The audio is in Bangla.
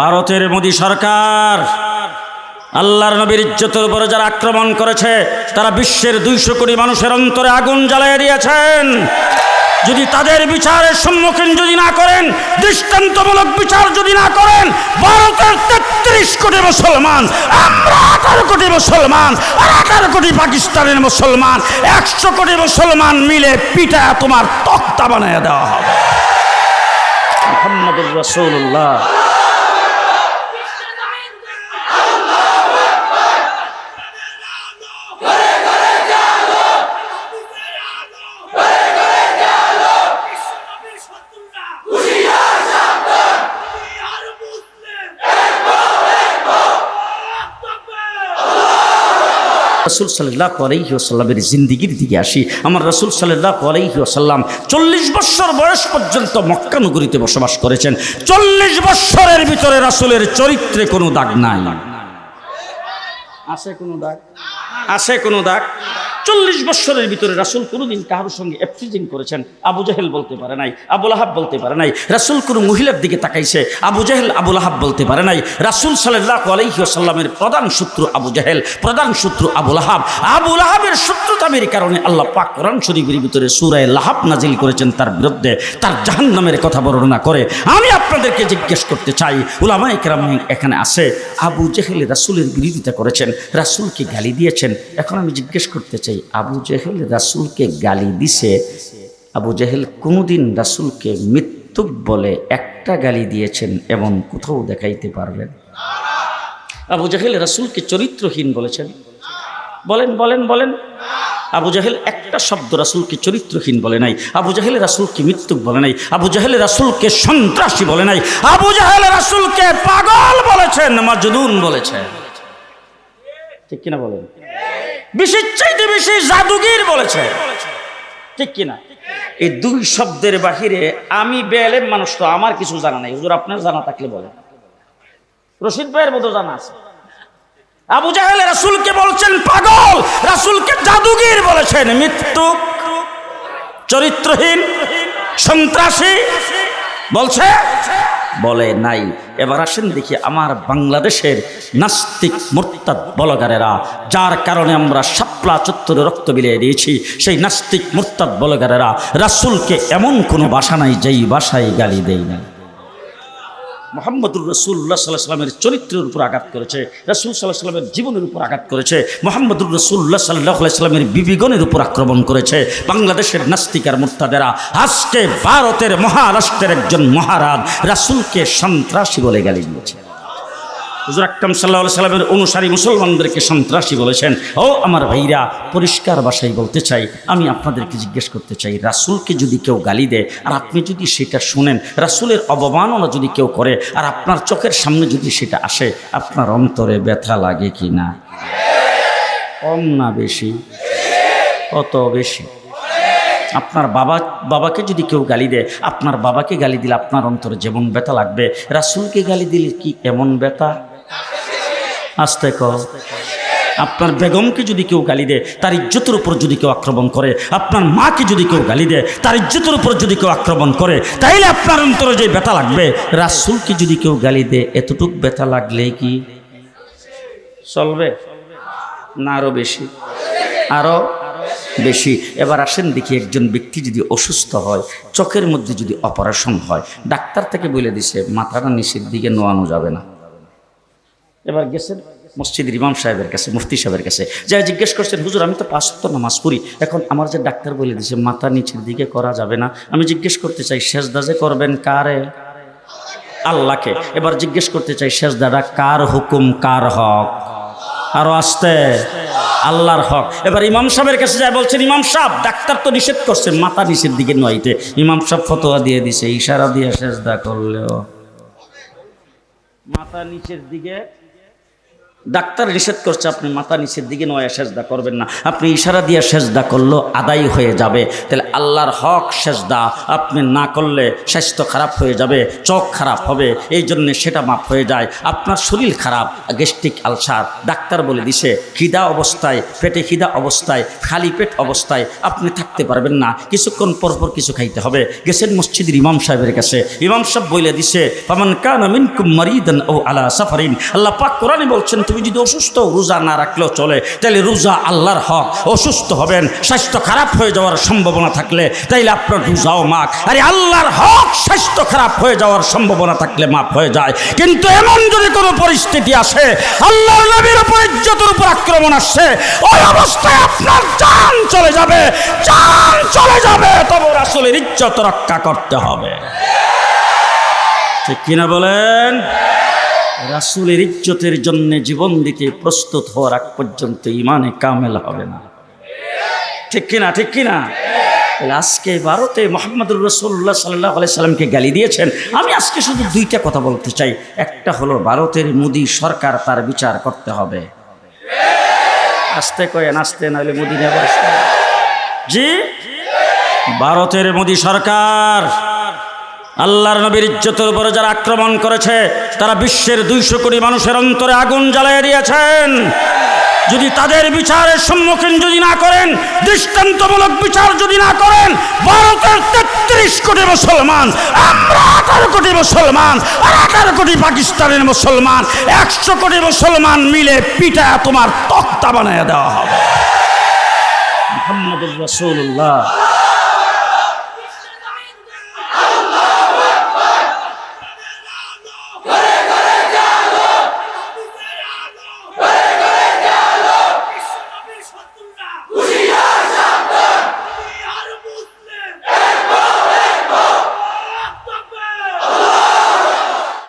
ভারতের মোদী সরকার, আল্লাহর নবীর ইজ্জতের উপরে যারা আক্রমণ করেছে, তারা বিশ্বের দুইশো কোটি মানুষের অন্তরে আগুন জ্বালিয়ে দিয়েছেন। যদি তাদের বিচারের সম্মুখীন যদি না করেন, দৃষ্টান্তমূলক বিচার যদি না করেন, ভারতের তেত্রিশ কোটি মুসলমান, আমরা আঠারো কোটি মুসলমান আঠারো কোটি পাকিস্তানের মুসলমান, একশো কোটি মুসলমান মিলে পিঠা তোমার তক্তা বানিয়ে দেওয়া হবে। রসুল সাল্লাহ আলাইহি আসাল্লামের জিন্দিগির দিকে আসি। আমার রাসুল সাল্লাহ আলাইহি আসাল্লাম চল্লিশ বছর বয়স পর্যন্ত মক্কানগরীতে বসবাস করেছেন। চল্লিশ বছরের ভিতরে রাসুলের চরিত্রে কোনো দাগ নাই। আসে কোনো দাগ? আসে কোনো দাগ? চল্লিশ বছরের ভিতরে রাসুল কোনোদিন কারোর সঙ্গে এফ্রিজিং করেছেন। আবু জাহেল বলতে পারে নাই আবুল আহাব বলতে পারে নাই, রাসুল কোনো মহিলার দিকে তাকাইছে, আবু জাহেল আবুল আহাব বলতে পারে নাই। রাসুল সাল্লাহ আলহিহাসাল্লামের প্রধান শত্রু আবু জাহেল, প্রধান শত্রু আবুল আহাব আবুল আহাবের শত্রুতামের কারণে আল্লাহ পাক কোরআন শরীফের ভিতরে সুরায় লাহাব নাজিল করেছেন তার বিরুদ্ধে, তার জাহান্নামের কথা বর্ণনা করে। আমি আপনাদেরকে জিজ্ঞেস করতে চাই উলামা একরাম এখানে আসে আবু জেহেল রাসুলের বিরোধিতা করেছেন, রাসুলকে গালি দিয়েছেন। এখন আমি জিজ্ঞেস করতে চাই আবু জেহেল রাসুলকে গালি দিছে। আবু জেহেল কোনোদিন রাসুলকে মৃত্যু বলে একটা গালি দিয়েছেন এমন কোথাও দেখাইতে পারবেন আবু জাহেল রাসুলকে চরিত্রহীন বলেছেন। বলেন বলেন বলেন। আবু জাহেল একটা শব্দ রাসুলকে চরিত্রহীন বলে নাই। আবু জাহেল রাসুলকে মৃত্যুক বলে নাই। আবু জাহেল রাসুলকে সন্ত্রাসী বলে নাই। আবু জাহেল রাসুলকে পাগল বলেছেন, মাজনুন বলেছেন। ঠিক কিনা বলেন? বেশির চাইতে বেশি জাদুগির বলেছে। ঠিক কিনা? এই দুই শব্দের বাহিরে আমি বেলেম মানুষ তো, আমার কিছু জানা নাই। হুজুর, আপনার জানা থাকলে বলেন। রশিদ ভাইয়ের মতো জানা আছে। আবু জাহেল রাসুলকে বলছেন, পাগল! রাসুলকে জাদুগির বলেছেন। মৃত্যু চরিত্রহীন, সন্ত্রাসী। বলছে বলে নাই। এবার আসেন দেখি আমার বাংলাদেশের নাস্তিক, মোর্তাদ বলগারেরা, যার কারণে আমরা সাপলা চত্বরে রক্ত বিলিয়ে দিয়েছি, সেই নাস্তিক, মোর্তাদ বলগারেরা রাসুলকে এমন কোনো বাসা নাই যেই বাসায় গালি দেয় না মোহাম্মদুর রসুল্লাহ সাল্লাহ সাল্লামের চরিত্রের উপর আঘাত করেছে, রসুল সাল্লাহ সাল্লামের জীবনের উপর আঘাত করেছে, মোহাম্মদুর রসুল্লাহ সাল্লাহ সাল্লামের বিবিগণের উপর আক্রমণ করেছে, বাংলাদেশের নাস্তিকার মুর্তাদেরা আজকে ভারতের মহারাষ্ট্রের একজন মহারাজ রাসুলকে সন্ত্রাসী বলে গালি দিয়েছে। হুজুর সাল্লাহ সাল্লামের অনুসারী মুসলমানদেরকে সন্ত্রাসী বলেছেন, ও আমার ভাইরা, পরিষ্কার ভাষায় বলতে চাই, আমি আপনাদেরকে জিজ্ঞেস করতে চাই, রাসুলকে যদি কেউ গালি দেয়, আর আপনি যদি সেটা শুনেন, রাসুলের অবমাননা যদি কেউ করে, আর আপনার চোখের সামনে যদি সেটা আসে, আপনার অন্তরে ব্যথা লাগে কি না কম না বেশি? কত বেশি? আপনার বাবা, বাবাকে যদি কেউ গালি দেয়, আপনার বাবাকে গালি দিলে আপনার অন্তরে যেমন ব্যথা লাগবে, রাসুলকে গালি দিলে কি এমন ব্যথা? আস্তে ক আপনার বেগমকে যদি কেউ গালি দেয়, তার ইজ্জতের উপর যদি কেউ আক্রমণ করে, আপনার মাকে যদি কেউ গালি দেয়, তার ইজ্জতের উপর যদি কেউ আক্রমণ করে, তাইলে আপনার অন্তরে যে ব্যথা লাগবে, রাসুলকে যদি কেউ গালি দেয়, এতটুক ব্যথা লাগলে কি চলবে? না আরও বেশি। আরও বেশি। এবার আসেন দেখি একজন ব্যক্তি যদি অসুস্থ হয়, চোখের মধ্যে যদি অপারেশন হয়, ডাক্তার থেকে বলে দিছে, মাথাটা নিচের দিকে নোয়ানো যাবে না। এবার গেছেন মসজিদের ইমাম সাহেবের কাছে, মুফতি সাহেবের কাছে। যা জিজ্ঞেস করছেন, হুজুর, আমি তো পাঁচত্ব নামাজ পড়ি। এখন আমার যে ডাক্তার বলে দিছে মাথা নিচের দিকে করা যাবে না। আমি জিজ্ঞেস করতে চাই শেষদা যে করবেন কারে? আল্লাহকে। এবার জিজ্ঞেস করতে চাই শেষদাটা কার হুকুম, কার হক? আরও আসতে, আল্লাহর হক। এবার ইমাম সাহেবের কাছে যায়, বলছেন, ইমাম সাহেব, ডাক্তার তো নিষেধ করছে, মাথা নিচের দিকে নয়তে ইমাম সাহেব ফতোয়া দিয়ে দিছে, ইশারা দিয়ে সেজদা করলেও মাথা নিচের দিকে ডাক্তার নিষেধ করছে, আপনি মাথা নিচের দিকে নয় সেজদা করবেন না। আপনি ইশারা দিয়ে সেজদা করলেও আদায় হয়ে যাবে। তাহলে আল্লাহর হক সেজদা, আপনি না করলে স্বাস্থ্য খারাপ হয়ে যাবে, চোখ খারাপ হবে, এই জন্য সেটা মাপ হয়ে যায়। আপনার শরীর খারাপ, গ্যাস্ট্রিক আলসার, ডাক্তার বলে দিছে, খিদা অবস্থায়, পেটে খিদা অবস্থায়, খালি পেট অবস্থায় আপনি থাকতে পারবেন না। কিছুক্ষণ পর পর কিছু খাইতে হবে। গেছেন মসজিদের ইমাম সাহেবের কাছে। ইমাম সাহেব বলে দিছে পামান কানা মিনকুম মারিদান ও আলা সাফারিন। আল্লাহ পাক কোরআনে বলছেন তুমি যদি অসুস্থ, রোজা না রাখলেও চলে। তাহলে রোজা আল্লাহর হক। অসুস্থ হবেন, স্বাস্থ্য খারাপ হয়ে যাওয়ার সম্ভাবনা থাকলে, তাইলে আপনার রোজাও মাখ আরে আল্লাহর হক স্বাস্থ্য খারাপ হয়ে যাওয়ার সম্ভাবনা থাকলে মাপ হয়ে যায়। কিন্তু এমন যদি কোনো পরিস্থিতি আসে, আল্লাহর নবীর উপর ইজ্জতের উপর আক্রমণ আসছে, ওই অবস্থায় আপনার জান চলে যাবে, জান চলে যাবে, তবে রাসূলের ইজ্জত রক্ষা করতে হবে। ঠিক কিনা বলেন? রাসূলের ইজ্জতের জন্য জীবন দিতে প্রস্তুত হওয়ার আগ পর্যন্ত ইমানে কামেল হবে না। ঠিক কিনা ঠিক কিনা? আজকে ভারতে মোহাম্মদুর রসুল্লাহ সাল্লাহ সাল্লামকে গালি দিয়েছেন। আমি আজকে শুধু দুইটা কথা বলতে চাই। একটা হলো, ভারতের মোদী সরকার তার বিচার করতে হবে। আসতে কয়েন, আসতে, নাহলে মোদী নেবার জি? ভারতের মোদী সরকার। আল্লাহর নবীর ইজ্জতের উপরে যারা আক্রমণ করেছে, তারা বিশ্বের দুইশো কোটি মানুষের অন্তরে আগুন জ্বালিয়ে দিয়েছেন। যদি তাদের বিচারের সম্মুখীন যদি না করেন, দৃষ্টান্তমূলক বিচার যদি না করেন, ভারতের তেত্রিশ কোটি মুসলমান, আমরা আঠারো কোটি মুসলমান, আর আঠারো কোটি পাকিস্তানের মুসলমান, একশো কোটি মুসলমান মিলে পিঠা তোমার তক্তা বানিয়ে দেওয়া হবে। মোহাম্মদুর রসুল্লাহ